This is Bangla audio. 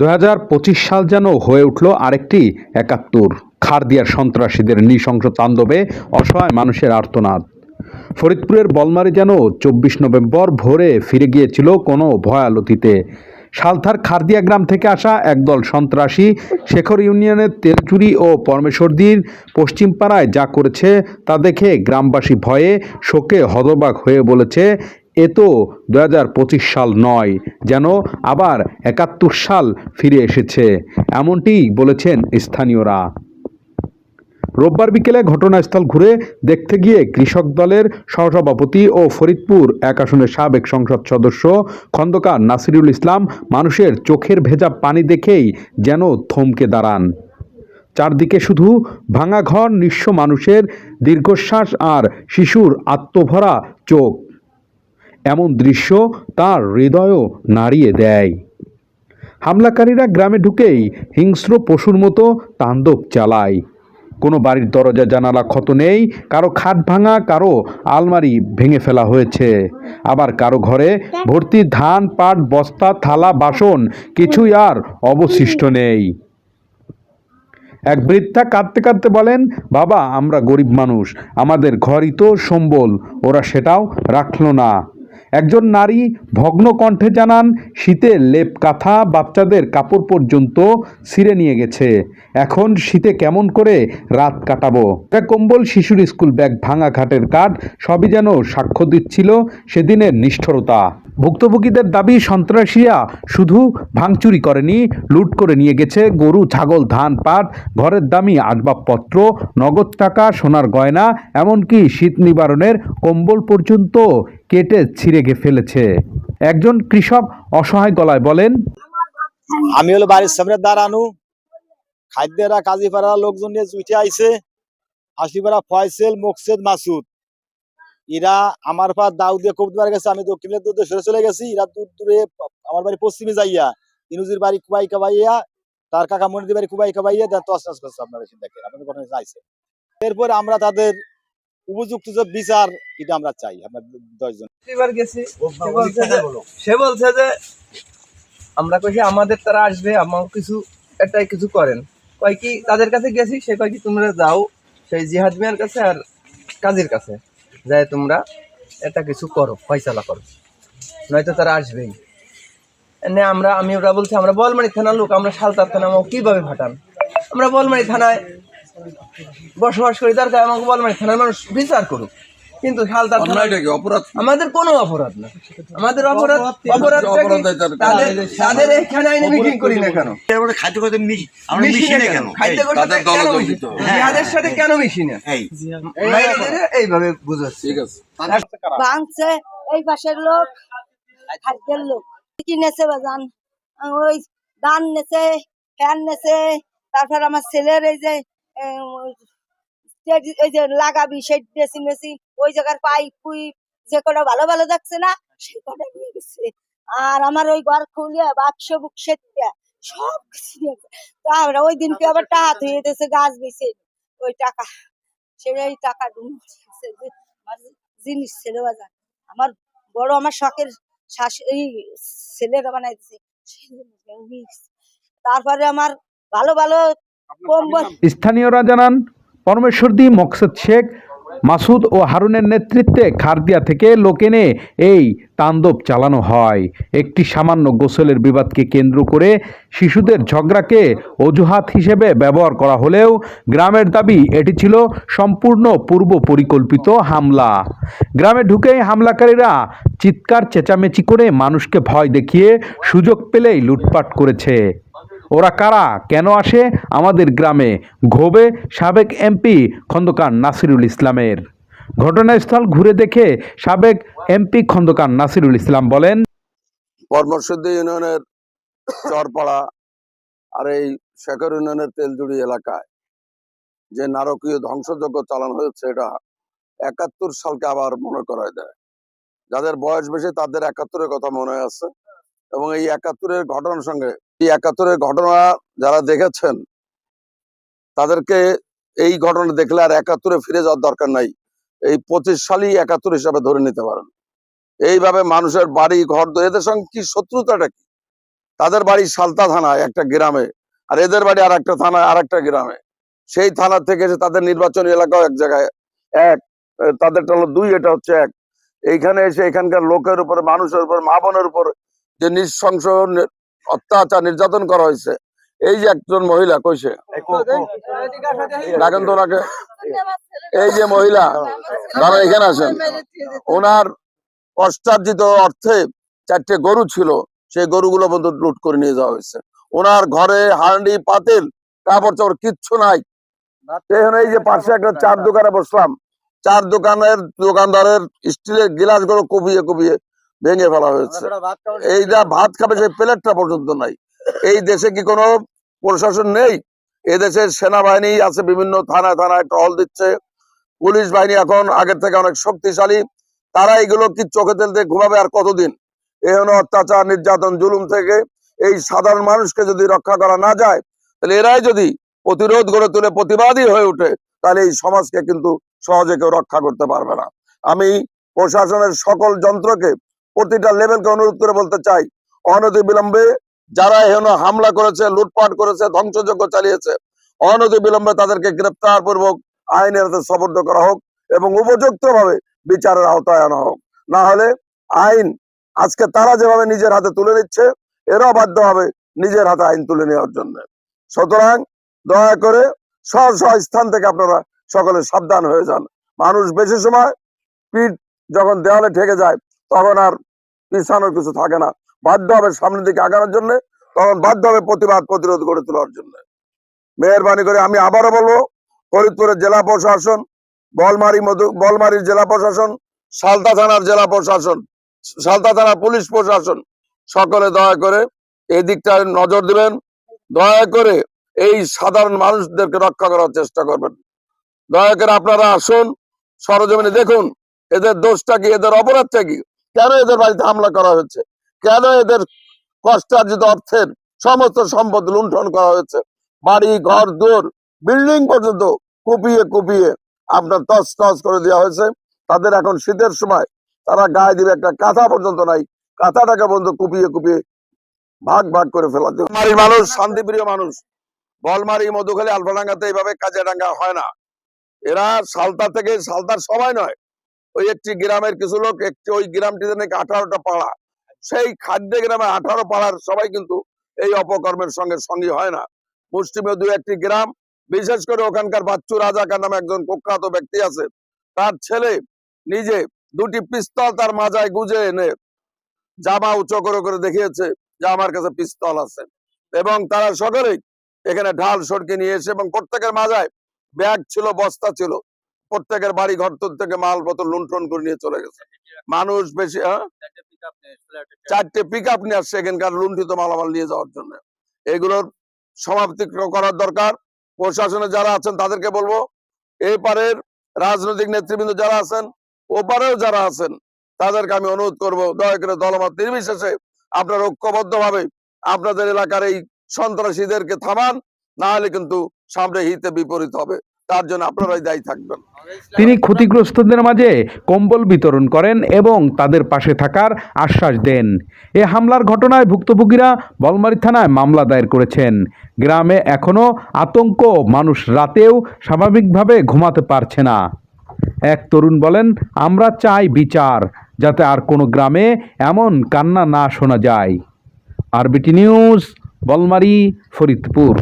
দু হাজার পঁচিশ সাল যেন হয়ে উঠল আরেকটি একাত্তর। খারদিয়ার সন্ত্রাসীদের নৃশংস তাণ্ডবে অসহায় মানুষের আর্তনাদ। ফরিদপুরের বলমারি যেন চব্বিশ নভেম্বর ভোরে ফিরে গিয়েছিল কোনো ভয়ালতিতে। সালথার খারদিয়া গ্রাম থেকে আসা একদল সন্ত্রাসী শেখর ইউনিয়নের তেলচুরি ও পরমেশ্বরদীর পশ্চিমপাড়ায় যা করেছে তা দেখে গ্রামবাসী ভয়ে শোকে হতবাক হয়ে বলেছে এ তো দু হাজার পঁচিশ সাল নয়, যেন আবার একাত্তর সাল ফিরে এসেছে, এমনটি বলেছেন স্থানীয়রা। রোববার বিকেলে ঘটনাস্থল ঘুরে দেখতে গিয়ে কৃষক দলের সহসভাপতি ও ফরিদপুর এক আসনের সাবেক সংসদ সদস্য খন্দকার নাসিরুল ইসলাম মানুষের চোখের ভেজা পানি দেখেই যেন থমকে দাঁড়ান। চারদিকে শুধু ভাঙা ঘর, নিঃস্ব মানুষের দীর্ঘশ্বাস আর শিশুর আত্মভরা চোখ। এমন দৃশ্য তার হৃদয়ও নাড়িয়ে দেয়। হামলাকারীরা গ্রামে ঢুকেই হিংস্র পশুর মতো তাণ্ডব চালায়। কোনো বাড়ির দরজা, জানালা ক্ষত নেই, কারও খাট ভাঙা, কারও আলমারি ভেঙে ফেলা হয়েছে। আবার কারও ঘরে ভর্তি ধান, পাট, বস্তা, থালা, বাসন কিছুই আর অবশিষ্ট নেই। এক বৃদ্ধা কাঁদতে কাঁদতে বলেন, বাবা, আমরা গরিব মানুষ, আমাদের ঘরই তো সম্বল, ওরা সেটাও রাখল না। একজন নারী ভগ্ন কণ্ঠে জানান, শীতে লেপ কাঁথা বাচ্চাদের কাপড় পর্যন্ত ছিঁড়ে নিয়ে গেছে। এখন শীতে কেমন করে রাত কাটাবো? কম্বল শিশুর স্কুল ব্যাগ ভাঙা ঘাটের কাঠ, সবই যেন সাক্ষ্য দিচ্ছিল সেদিনের নিষ্ঠুরতা। ভুক্তভোগীদের দাবি, সন্ত্রাসীরা শুধু ভাঙচুরি করেনি, লুট করে নিয়ে গেছে গরু, ছাগল, ধান, পাট, ঘরের দামি আসবাবপত্র, নগদ টাকা, সোনার গয়না, এমনকি শীত নিবারণের কম্বল পর্যন্ত কেটে ছিঁড়ে গে ফেলেছে। একজন কৃষক অসহায় গলায় বলেন, আমি হলো বাড়ির সামনে দাঁড়ানো। খাদ্যেরা কাজীপাড়া লোকজন নিয়ে উঠে আইছে। হাসিপাড়া ফয়সেল, মোকসেদ, মাসুদ। এরা আমার পা দাউ দিয়ে কবুতর গেছে আমি দক্ষিণের দূর সরে চলে গেছি। এরা দূর দূরে আমার বাড়ি পশ্চিমে যাইয়া ইনুজির বাড়ি কুবাই কাবাইয়া তার কাকা মনিদের বাড়ি কুবাই কাবাইয়া দেন তসনাস করছে আপনারা দেখেন আপনাদের ঘটনা চাইছে এরপর আমরা তাদের উপযুক্ত যে বিচার এটা আমরা চাই আমরা দশজন গেছি সে বলছে যে সে বলছে যে আমরা কইছি আমাদের তারা আসবে আমার কিছু একটা কিছু করেন। কয় কি তাদের কাছে গেছি সে কয় কি তোমরা যাও সেই জিহাদ মিয়ার কাছে আর কাজের কাছে। যাই তোমরা এটা কিছু করো, ফয়সালা করো। নয়তো তারা আসবেই। এনে আমরা, আমি ওরা বলছি, আমরা বলমারি থানার লোক, আমরা সালতার থানা, আমাকে কীভাবে ফাটান আমরা বলমারি থানায় বসবাস করি, তার আমাকে বলমারি থানার মানুষ বিচার করুক। কিন্তু অপরাধ? আমাদের কোনো অপরাধ না। আমাদের অপরাধ অপরাধ তাদের তাদের এখানে আইনে মিটিং করি না কেন? খাদ্য করতে মিশি আমরা মিশি না কেন? খাদ্য মিশি? জিহাদের সাথে কেন মিশি না? এইভাবে বুঝাচ্ছি। ঠিক আছে। ভাঙছে এই পাশের লোক খাদ্যের লোক। কি নেছে বাজান ওই ধান নেছে ফ্যান নেছে তারপর আমার ছেলের এই যে এই যে লাগাবি সেই ড্রেসিং মেশিন ওই জায়গার পাইপ পুইপ যে কটা ভালো ভালো যাচ্ছে না সে কটা নিয়ে গেছে। আর আমার ওই ঘর খুলে বাক্স বুক সেটটা সব কিছু নিয়ে আমরা ওই দিনকে আবার টাকা ধুয়ে দিয়েছে গাছ বেছে ওই টাকা সেই টাকা আমার জিনিস ছেলে বাজার আমার বড় আমার শখের শাশ- এই ছেলেরা বানাই দিছে তারপরে আমার ভালো ভালো কম্বল স্থানীয়রা জানান। পরমেশ্বরদী মকসদ শেখ, মাসুদ ও হারুনের নেতৃত্বে খারদিয়া থেকে লোক এনে এই তাণ্ডব চালানো হয়। একটি সামান্য গোসলের বিবাদকে কেন্দ্র করে শিশুদের ঝগড়াকে অজুহাত হিসেবে ব্যবহার করা হলেও গ্রামের দাবি এটি ছিল সম্পূর্ণ পূর্ব পরিকল্পিত হামলা। গ্রামে ঢুকেই হামলাকারীরা চিৎকার, চেঁচামেচি করে মানুষকে ভয় দেখিয়ে সুযোগ পেলেই লুটপাট করেছে। ওরা কারা? কেন আসে? আমাদের গ্রামে। ঘোবে সাবেক এমপি খন্দকার নাসিরুল ইসলামের। ঘটনাস্থল ঘুরে দেখে সাবেক এমপি খন্দকার নাসিরুল ইসলাম বলেন পরমর্শদী ইউনিয়নের চরপাড়া আর এই শেখর ইউনিয়নের তেলজুড়ি এলাকায় যে নারকীয় ধ্বংসযজ্ঞ চালানো হয়েছে, এটা একাত্তর সালকে আবার মনে করায় দেয়। যাদের বয়স বেশি তাদের একাত্তরের কথা মনে আছে এবং এই একাত্তরের ঘটনার সঙ্গে এই একাত্তরের ঘটনা যারা দেখেছেন, তাদেরকে এই ঘটনা দেখলে আর একাত্তরে ফিরে যাওয়ার দরকার নাই। এই পঁচিশ সালই একাত্তর হিসাবে ধরে নিতে পারেন। এইভাবে মানুষের বাড়ি, ঘর দর এদের সঙ্গে কি শত্রুতাটা কি? তাদের বাড়ি সালতা থানায় একটা গ্রামে, আর এদের বাড়ি আর একটা থানায় আর একটা গ্রামে। সেই থানা থেকে এসে তাদের নির্বাচনী এলাকাও এক জায়গায় এক তাদেরটা হলো দুই, এটা হচ্ছে এক। এইখানে এসে এখানকার লোকের উপর, মানুষের উপর, মা বোনের উপর যে নৃশংস অত্যাচার, নির্যাতন করা হয়েছে। এই যে একজন মহিলা কইছে ডাকেন তো ওনাকে। এই যে মহিলা, দাদা, এখানে আসেন। ওনার কষ্টার্জিত অর্থে চারটে গরু ছিল, সেই গরুগুলো পর্যন্ত লুট করে নিয়ে যাওয়া হয়েছে। ওনার ঘরে হান্ডি পাতিল, কাপড় চাপড়, কিচ্ছু নাই। এই যে পাশে একটা চার দোকানে বসলাম। চার দোকানের দোকানদারের স্টিলের গিলাসগুলো কুপিয়ে কুপিয়ে ভেঙে ফেলা হয়েছে। এই যা ভাত খাবে সেই প্লেটটা পর্যন্ত নাই। এই দেশে কি কোনো প্রশাসন নেই? এদেশের সেনাবাহিনী আছে বিভিন্ন থানায় থানায় টহল দিচ্ছে। পুলিশ বাহিনী এখন আগের থেকে অনেক শক্তিশালী। তারা এগুলো কি চোখে তেলতে ঘুমাবে আর কতদিন? এখন অত্যাচার নির্যাতন জুলুম থেকে এই সাধারণ মানুষকে যদি রক্ষা করা না যায় তাহলে এরাই যদি প্রতিরোধ গড়ে তুলে প্রতিবাদী হয়ে ওঠে তাহলে এই সমাজকে কিন্তু সহজে কেউ রক্ষা করতে পারবে না। আমি প্রশাসনের সকল যন্ত্রকে প্রতিটা লেভেলকে অনুরোধ করে বলতে চাই। অনতি বিলম্বে যারা এহেন হামলা করেছে, লুটপাট করেছে, ধ্বংসযজ্ঞ চালিয়েছে অনতি বিলম্বে তাদেরকে গ্রেপ্তার পূর্বক আইনের হাতে সবর্দ করা হোক এবং উপযুক্ত ভাবে বিচারের আওতায় আনা হোক। না হলে আইন আজকে তারা যেভাবে নিজের হাতে তুলে নিচ্ছে, এরাও বাধ্য হবে নিজের হাতে আইন তুলে নেওয়ার জন্য। সুতরাং দয়া করে স্ব স্ব স্থান থেকে আপনারা সকলে সাবধান হয়ে যান। মানুষ বেশি সময় পিঠ যখন দেওয়ালে ঠেকে যায় তখন আর পিছানোর কিছু থাকে না। বাধ্য হবে সামনের দিকে আগানোর জন্য, তখন বাধ্য হবে প্রতিবাদ প্রতিরোধ গড়ে তোলার জন্য। মেহরবানি করে আমি আবারও বলব, ফরিদপুরের জেলা প্রশাসন, বলমারি মধু, বলমারির জেলা প্রশাসন সালতা থানার জেলা প্রশাসন সালতা থানার পুলিশ প্রশাসন, সকলে দয়া করে এই দিকটা নজর দিবেন। দয়া করে এই সাধারণ মানুষদেরকে রক্ষা করার চেষ্টা করবেন। দয়া করে আপনারা আসুন, সরজমিনে দেখুন, এদের দোষটা কি, এদের অপরাধটা কি? কেন এদের বাড়িতে হামলা করা হয়েছে? কেন এদের কষ্টার্জিত অর্থের সমস্ত সম্পদ লুণ্ঠন করা হয়েছে? বাড়ি, ঘর, দোর, বিল্ডিং পর্যন্ত কুপিয়ে কুপিয়ে আপনার তস তস করে দেওয়া হয়েছে। তাদের এখন শীতের সময় তারা গায়ে দিবে একটা কাঁথা পর্যন্ত নাই। কাঁথাটাকে পর্যন্ত কুপিয়ে কুপিয়ে ভাগ ভাগ করে ফেলা বাড়ির মানুষ, শান্তিপ্রিয় মানুষ। বলমারি মধুখালী আলফাডাঙ্গাতে এইভাবে কাজে ডাঙ্গা হয় না। এরা সালতা থেকে সালতার সবাই নয়। ওই একটি গ্রামের কিছু লোক, একটি ওই গ্রামটিতে নাকি আঠারোটা পাড়া। সেই খাদ্য গ্রামে আঠারো পাড়ার সবাই কিন্তু এই অপকর্মের সঙ্গে সঙ্গী হয় না। মুষ্টিমেয় দু একটি গ্রাম, বিশেষ করে ওখানকার বাচ্চু রাজাকার নামে একজন কুখ্যাত ব্যক্তি আছে। তার ছেলে নিজে দুটি পিস্তল তার মাজায় গুজে এনে জামা উঁচু করে করে দেখিয়েছে যে আমার কাছে পিস্তল আছে। এবং তারা সকলেই এখানে ঢাল সরকে নিয়ে এসে এবং প্রত্যেকের মাজায় ব্যাগ ছিল, বস্তা ছিল। প্রত্যেকের বাড়ি ঘর থেকে মাল বোতল লুণ্ঠন করে নিয়ে চলে গেছে। মানুষ বেশি হ্যাঁ? চারটে পিক আপ নিয়ে আসছে এখানকার লুণ্ঠিত মালামাল নিয়ে যাওয়ার জন্য। এগুলোর সমাপ্তি করার দরকার। প্রশাসনে যারা আছেন তাদেরকে বলব এই পারের রাজনৈতিক নেতৃবৃন্দ যারা আছেন ওপারেও যারা আছেন তাদেরকে আমি অনুরোধ করব দয়া করে দলমত নির্বিশেষে আপনারা ঐক্যবদ্ধ ভাবে আপনাদের এলাকার এই সন্ত্রাসীদেরকে থামান না হলে কিন্তু সামনে হিতে বিপরীত হবে। তার জন্য আপনারাই দায়ী থাকবেন। তিনি ক্ষতিগ্রস্তদের মাঝে কম্বল বিতরণ করেন এবং তাদের পাশে থাকার আশ্বাস দেন। এ হামলার ঘটনায় ভুক্তভোগীরা বলমারী থানায় মামলা দায়ের করেছেন। গ্রামে এখনও আতঙ্ক, মানুষ রাতেও স্বাভাবিকভাবে ঘুমাতে পারছে না। এক তরুণ বলেন, আমরা চাই বিচার, যাতে আর কোনো গ্রামে এমন কান্না না শোনা যায়। RBT news, Balmari, Faridpur.